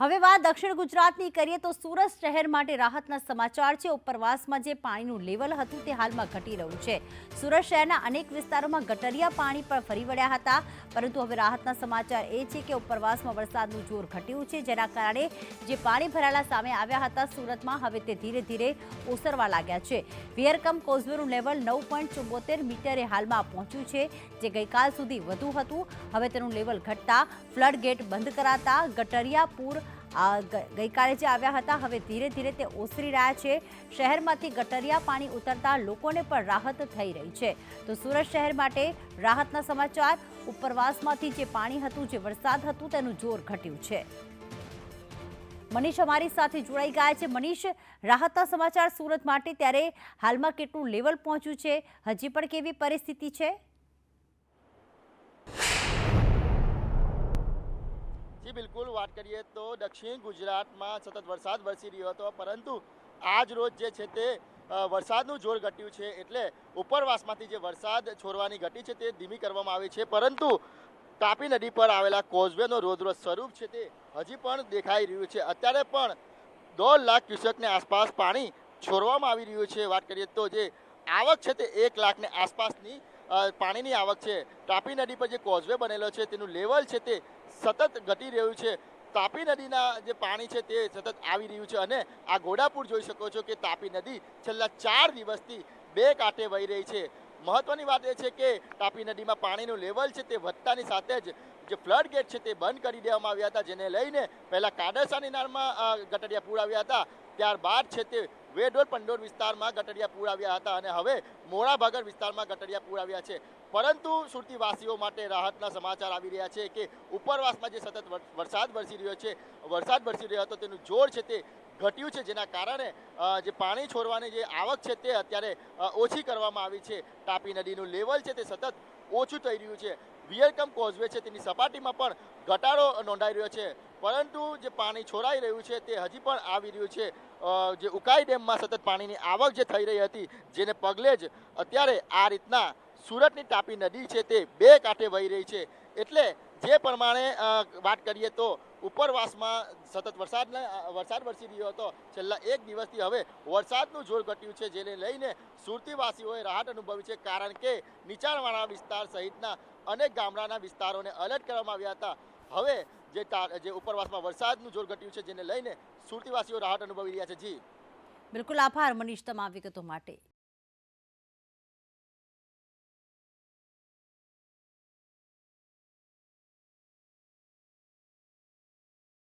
હવે વાત દક્ષિણ ગુજરાતની કરીએ તો સુરત શહેર માટે રાહતના સમાચાર છે. ઉપરવાસમાં જે પાણીનું લેવલ હતું તે હાલમાં ઘટી રહ્યું છે. સુરત શહેરના અનેક વિસ્તારોમાં ગટરિયા પાણી પણ ફરી વળ્યા હતા. પરંતુ હવે રાહતના સમાચાર એ છે કે ઉપરવાસમાં વરસાદનું જોર ઘટ્યું છે, જેના કારણે જે પાણી ભરાયેલા સામે આવ્યા હતા, સુરતમાં હવે તે ધીરે ધીરે ઓસરવા લાગ્યા છે. વિયરકમ કોઝવેનું લેવલ નવ પોઈન્ટ ચુંબોતેર મીટરે હાલમાં પહોંચ્યું છે, જે ગઈકાલ સુધી વધુ હતું. હવે તેનું લેવલ ઘટતા ફ્લડ ગેટ બંધ કરાતા ગટરિયા પૂર ગઈકાલે જે આવ્યા હતા, હવે ધીરે ધીરે તે ઓસરી રહ્યા છે. શહેરમાંથી ગટરિયા પાણી ઉતરતા લોકોને પણ રાહત થઈ રહી છે. તો સુરત શહેર માટે રાહતના સમાચાર. ઉપરવાસમાંથી જે પાણી હતું, જે વરસાદ હતું, તેનું જોર ઘટ્યું છે. મનીષ અમારી સાથે જોડાઈ ગયા છે. મનીષ, રાહતના સમાચાર સુરત માટે, ત્યારે હાલમાં કેટલું લેવલ પહોંચ્યું છે? હજી પણ કેવી પરિસ્થિતિ છે? બિલકુલ વાત કરીએ તો દક્ષિણ ગુજરાતમાં સતત વરસાદ વરસી રહ્યો હતો, પરંતુ આજ રોજ જે છે તે વરસાદનું જોર ઘટ્યું છે એટલે ઉપરવાસમાંથી જે વરસાદ છોડવાની ઘટી છે તે ધીમી કરવામાં આવી છે, પરંતુ તાપી નદી પર આવેલા કોઝવેનો રોદરો સ્વરૂપ છે તે હજી પણ દેખાઈ રહ્યું છે. અત્યારે પણ દોઢ લાખ ક્યુસેકની આસપાસ પાણી છોડવામાં આવી રહ્યું છે. વાત કરીએ તો જે આવક છે તે એક લાખને આસપાસની પાણીની આવક છે. તાપી નદી પર જે કોઝવે બનેલો છે, તેનું લેવલ છે તે સતત ઘટી રહ્યું છે. તાપી નદીના જે પાણી છે તે સતત આવી રહ્યું છે અને આ ઘોડાપુર જોઈ શકો છો કે તાપી નદી છેલ્લા ચાર દિવસથી બે કાંઠે વહી રહી છે. મહત્વની વાત એ છે કે તાપી નદીમાં પાણીનું લેવલ છે તે વધતાની સાથે જ જે ફ્લડ ગેટ છે તે બંધ કરી દેવામાં આવ્યા હતા, જેને લઈને પહેલા કાડરસા નિનાળમાં ગટડિયા પૂર આવ્યા હતા. ત્યારબાદ છે તે વેડોલ પંડોર વિસ્તારમાં ગટરિયા પૂર આવ્યા હતા અને હવે મોડાભાગર વિસ્તારમાં ગટરિયા પૂર આવ્યા છે. પરંતુ સુરતીવાસીઓ માટે રાહતના સમાચાર આવી રહ્યા છે કે ઉપરવાસમાં જે સતત વરસાદ વરસી રહ્યો છે, વરસાદ વરસી રહ્યો હતો, તેનું જોર છે તે ઘટ્યું છે, જેના કારણે જે પાણી છોડવાની જે આવક છે તે અત્યારે ઓછી કરવામાં આવી છે. તાપી નદીનું લેવલ છે તે સતત ઓછું થઈ રહ્યું છે. વિયરકમ કોઝવે છે તેની સપાટીમાં પણ ઘટાડો નોંધાઈ રહ્યો છે. પરંતુ જે પાણી છોડાઈ રહ્યું છે તે હજી પણ આવી રહ્યું છે. જે ઉકાઈ ડેમમાં સતત પાણીની આવક જે થઈ રહી હતી, જેને પગલે જ અત્યારે આ રીતના સુરતની તાપી નદી છે તે બે કાંઠે વહી રહી છે. એટલે જે પ્રમાણે વાત કરીએ તો ઉપરવાસમાં સતત વરસાદને વરસાદ વરસી રહ્યો હતો. છેલ્લા એક દિવસથી હવે વરસાદનું જોર ઘટ્યું છે, જેને લઈને સુરતીવાસીઓએ રાહત અનુભવી છે, કારણ કે નીચાણવાળા વિસ્તાર સહિતના અનેક ગામડાના વિસ્તારોને એલર્ટ કરવામાં આવ્યા હતા. હવે જે જે ઉપરવાસમાં વરસાદનું જોર ઘટ્યું છે, જેને લઈને સુરતીવાસીઓ રાહત અનુભવી રહ્યા છે. જી. બિલકુલ આભાર, મનીષ, તમામ વિગતો માટે.